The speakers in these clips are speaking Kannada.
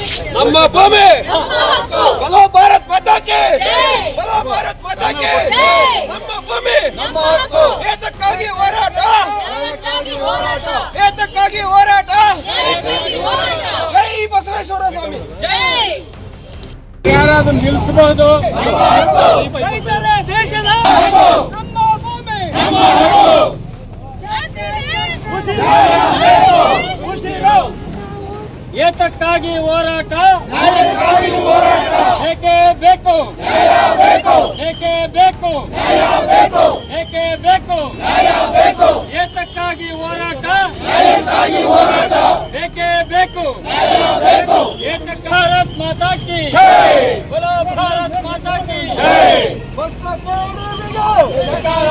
ನಮ್ಮ ಭೂಮಿ ಬಲೋ ಭಾರತ್ ಮಾತಾಕ್ಕೆ ಜೈ! ಬಲೋ ಭಾರತ್ ಮಾತಾಕ್ಕೆ ಜೈ! ನಮ್ಮ ಭೂಮಿ ನಮ್ಮ ಹಕ್ಕು ಏತಕ್ಕಾಗಿ ಹೋರಾಟ ನ್ಯಾಯಕ್ಕಾಗಿ ಹೋರಾಟ ಏತಕ್ಕಾಗಿ ಹೋರಾಟ ನ್ಯಾಯಕ್ಕಾಗಿ ಹೋರಾಟ ಜೈ ಬಸವೇಶ್ವರ ಸ್ವಾಮಿ ಜೈ ಯಾರಾದ್ರೂ ನಿಲ್ಲಿಸಬಹುದು ರೈತರೇ ದೇಶದ ನಮ್ಮ ಭೂಮಿ ಉಸಿರು ಉಸಿರು ಏತಕ್ಕಾಗಿ ಹೋರಾಟ ಹೋರಾಟ ಏಕೆ ಬೇಕು ಬೇಕು ಏಕೆ ಬೇಕು ಬೇಕು ಏಕೆ ಬೇಕು ಬೇಕು ಏತಕ್ಕಾಗಿ ಹೋರಾಟ ಹೋರಾಟ ಏಕೆ ಬೇಕು ಬೇಕು ಏತಕ್ಕ ಭಾರತ್ ಮಾತಾ ಕಿ ಬೋಲೋ ಭಾರತ್ ಮಾತಾ ಕಿ ಧಿಕ್ಕಾರ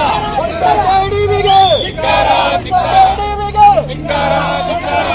ಧಿಕ್ಕಾರ ಧಿಕ್ಕಾರ ಧಿಕ್ಕಾರ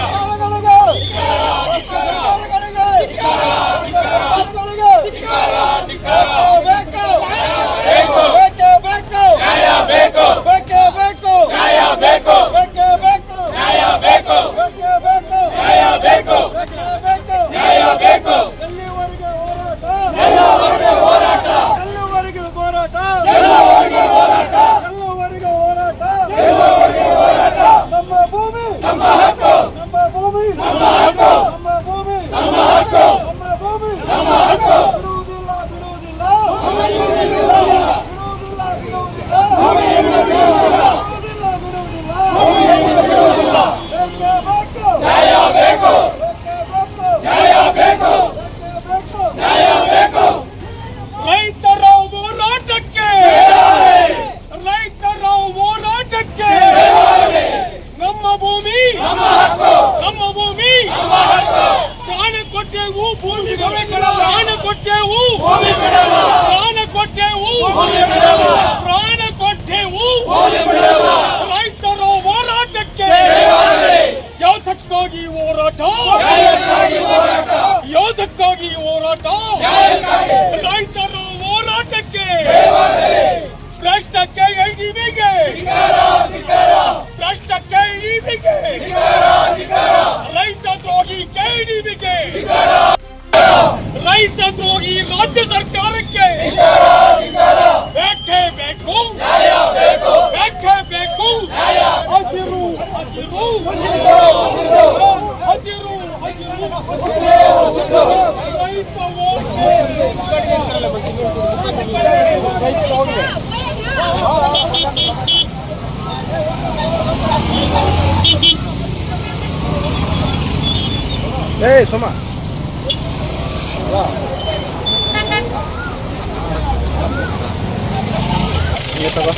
ಕೊಟ್ಟೆವು ಭೂಮಿ ಪ್ರಾಣ ಕೊಟ್ಟೆವು ಪ್ರಾಣ ಕೊಟ್ಟೆವು ಪ್ರಾಣ ಕೊಟ್ಟೆವು ರೈತರ ಹೋರಾಟಕ್ಕೆ ಯಾವ್ದಕ್ಕಾಗಿ ಹೋರಾಟ ಯಾವ್ದಕ್ಕಾಗಿ ಹೋರಾಟ ರೈತರ ಹೋರಾಟಕ್ಕೆ ಭ್ರಷ್ಟಕ್ಕೆ ಎಳಿಬಿಗೆ ಭ್ರಷ್ಟಕ್ಕೆ ಇಳಿಬಿಗೆ ರೈತ ದ್ರೋಹಿ ಕೆಡಿಬಿಗೆ ರೈತ ದ್ರೋಹಿ ರಾಜ್ಯ ಸರ್ಕಾರಕ್ಕೆ ಬೇಕೇ ಬೇಕು ಬೇಕೇ ಬೇಕು ಹಸಿರು ಹಸಿರು ಹಸಿರು ಹಸಿರು ರೈತ ఏయ్ సుమా ఏంటవా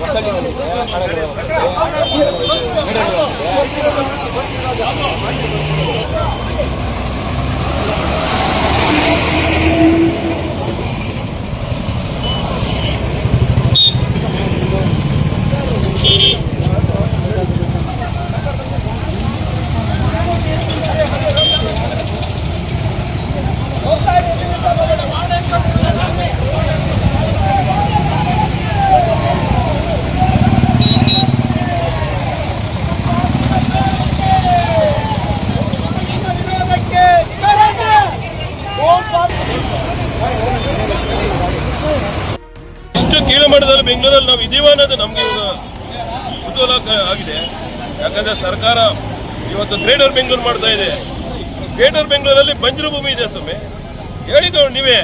ಹೊಸ ಕೀಳುಮಟ್ಟದಲ್ಲಿ ಬೆಂಗಳೂರಲ್ಲಿ ನಾವು ಇದೀವ ಅನ್ನೋದು ನಮಗೆ ಕುತೂಹಲ ಆಗಿದೆ. ಯಾಕಂದ್ರೆ ಸರ್ಕಾರ ಇವತ್ತು ಗ್ರೇಟರ್ ಬೆಂಗಳೂರು ಮಾಡ್ತಾ ಇದೆ. ಗ್ರೇಟರ್ ಬೆಂಗಳೂರಲ್ಲಿ ಬಂಜರು ಭೂಮಿ ಇದೆ ಸ್ವಾಮಿ. ಹೇಳಿದ್ರು ನೀವೇ.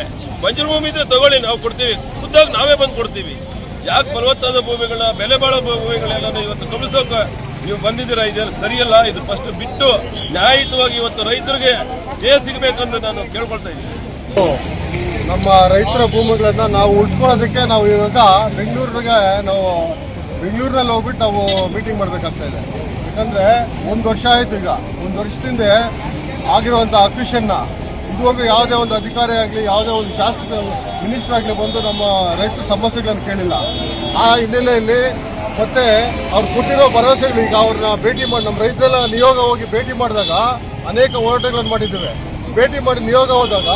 ಬಂಜರು ಭೂಮಿ ಇದ್ರೆ ತಗೊಳ್ಳಿ, ನಾವು ಕೊಡ್ತೀವಿ. ಖುದ್ದಾಗಿ ನಾವೇ ಬಂದು ಕೊಡ್ತೀವಿ. ಯಾಕೆ ಫಲವತ್ತಾದ ಭೂಮಿಗಳನ್ನ, ಬೆಲೆ ಬಾಳೋ ಭೂಮಿಗಳೆಲ್ಲ ಇವತ್ತು ಕಳಿಸೋಕೆ ನೀವು ಬಂದಿದ್ದೀರಾ? ಇದೆಲ್ಲ ಸರಿಯಲ್ಲ. ಇದು ಫಸ್ಟ್ ಬಿಟ್ಟು ನ್ಯಾಯಯುತವಾಗಿ ಇವತ್ತು ರೈತರಿಗೆ ಜಯ ಸಿಗಬೇಕಂದ್ರೆ ನಾನು ಕೇಳ್ಕೊಳ್ತಾ ಇದ್ದೀನಿ. ನಮ್ಮ ರೈತರ ಭೂಮಿಗಳನ್ನ ನಾವು ಉಳಿಸ್ಕೊಳ್ಳೋದಕ್ಕೆ ನಾವು ಇವಾಗ ಬೆಂಗಳೂರಿಗೆ ನಾವು ಬೆಂಗಳೂರಿನಲ್ಲಿ ಹೋಗ್ಬಿಟ್ಟು ನಾವು ಮೀಟಿಂಗ್ ಮಾಡಬೇಕಾಗ್ತಾ ಇದೆ. ಯಾಕಂದ್ರೆ ಒಂದು ವರ್ಷ ಆಯ್ತು ಈಗ. ಒಂದು ವರ್ಷದಿಂದ ಆಗಿರುವಂಥ ಅಕ್ವಿಷನ್ನ ಇದುವರೆಗೂ ಯಾವುದೇ ಒಂದು ಅಧಿಕಾರಿ ಆಗಲಿ, ಯಾವುದೇ ಒಂದು ಶಾಸಕ ಮಿನಿಸ್ಟರ್ ಆಗಲಿ ಬಂದು ನಮ್ಮ ರೈತರ ಸಮಸ್ಯೆಗಳನ್ನು ಕೇಳಿಲ್ಲ. ಆ ಹಿನ್ನೆಲೆಯಲ್ಲಿ ಮತ್ತೆ ಅವ್ರು ಕೊಟ್ಟಿರೋ ಭರವಸೆಗಳು ಈಗ ಅವ್ರನ್ನ ಭೇಟಿ ಮಾಡಿ ನಮ್ಮ ರೈತರೆಲ್ಲ ನಿಯೋಗ ಹೋಗಿ ಭೇಟಿ ಮಾಡಿದಾಗ ಅನೇಕ ಹೋರಾಟಗಳನ್ನು ಮಾಡಿದ್ದೇವೆ. ಭೇಟಿ ಮಾಡಿ ನಿಯೋಗ ಹೋದಾಗ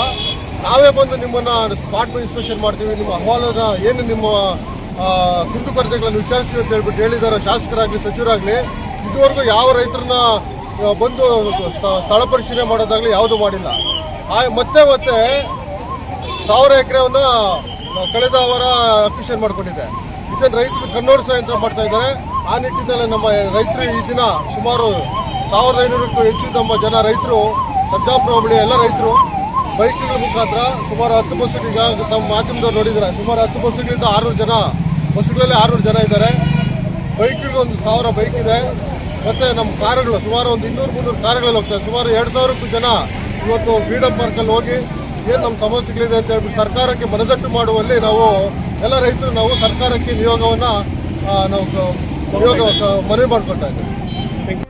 ನಾವೇ ಬಂದು ನಿಮ್ಮನ್ನ ಸ್ಪಾಟ್ ಇನ್ಸ್ಪೆಕ್ಷನ್ ಮಾಡ್ತೀವಿ. ನಿಮ್ಮ ಅಹವಾಲನ್ನ ಏನು ನಿಮ್ಮ ಕುಂದು ಕುಂದುಕೊರತೆಗಳನ್ನು ವಿಚಾರಿಸ್ತೀವಿ ಅಂತ ಹೇಳ್ಬಿಟ್ಟು ಹೇಳಿದಾರೆ ಶಾಸಕರಾಗ್ಲಿ, ಸಚಿವರಾಗ್ಲಿ. ಇದುವರೆಗೂ ಯಾವ ರೈತರನ್ನ ಬಂದು ಸ್ಥ- ಸ್ಥಳ ಪರಿಶೀಲನೆ ಮಾಡೋದಾಗ್ಲಿ ಯಾವುದು ಮಾಡಿಲ್ಲ. ಮತ್ತೆ ಮತ್ತೆ ಸಾವಿರ ಎಕರೆವನ್ನ ಕಳೆದ ಅವರ ಅಕ್ವಿಷನ್ ಮಾಡ್ಕೊಂಡಿದೆ. ಇದನ್ನು ರೈತರು ಕಣ್ಣೋಡಿಸುವ ಯಂತ್ರ ಮಾಡ್ತಾ ಇದ್ದಾರೆ. ಆ ನಿಟ್ಟಿನಲ್ಲಿ ನಮ್ಮ ರೈತರು ಈ ದಿನ ಸುಮಾರು ಸಾವಿರದ ಐನೂರಕ್ಕೂ ಹೆಚ್ಚು ನಮ್ಮ ಜನ ರೈತರು ಸರ್ಜಾಪುರ ಹೋಬಳಿ ಎಲ್ಲ ರೈತರು ಬೈಕ್ಗಳ ಮುಖಾಂತರ ಸುಮಾರು ಹತ್ತು ಬಸ್ಸುಗಳೀಗ ತಮ್ಮ ಮಾಧ್ಯಮದವ್ರು ನೋಡಿದ್ದಾರೆ ಸುಮಾರು ಹತ್ತು ಬಸ್ಸುಗಳಿಂದ ಆರುನೂರು ಜನ ಬಸ್ಸುಗಳಲ್ಲಿ ಆರುನೂರು ಜನ ಇದ್ದಾರೆ. ಬೈಕ್ಗಳು ಒಂದು ಸಾವಿರ ಬೈಕ್ ಇದೆ. ಮತ್ತೆ ನಮ್ಮ ಕಾರುಗಳು, ಸುಮಾರು ಒಂದು ಇನ್ನೂರು, ಮುನ್ನೂರು ಕಾರುಗಳಲ್ಲಿ ಹೋಗ್ತಾರೆ ಸುಮಾರು ಎರಡು ಸಾವಿರಕ್ಕೂ ಜನ ಇವತ್ತು ಫ್ರೀಡಮ್ ಪಾರ್ಕಲ್ಲಿ ಹೋಗಿ ಏನು ನಮ್ಮ ಸಮಸ್ಯೆಗಳಿದೆ ಅಂತ ಹೇಳ್ಬಿಟ್ಟು ಸರ್ಕಾರಕ್ಕೆ ಮನದಟ್ಟು ಮಾಡುವಲ್ಲಿ ನಾವು ಎಲ್ಲ ರೈತರು ನಾವು ಸರ್ಕಾರಕ್ಕೆ ನಿಯೋಗವನ್ನು ನಾವು ನಿಯೋಗ ಮನವಿ ಯು ಇದ್ದೀವಿ.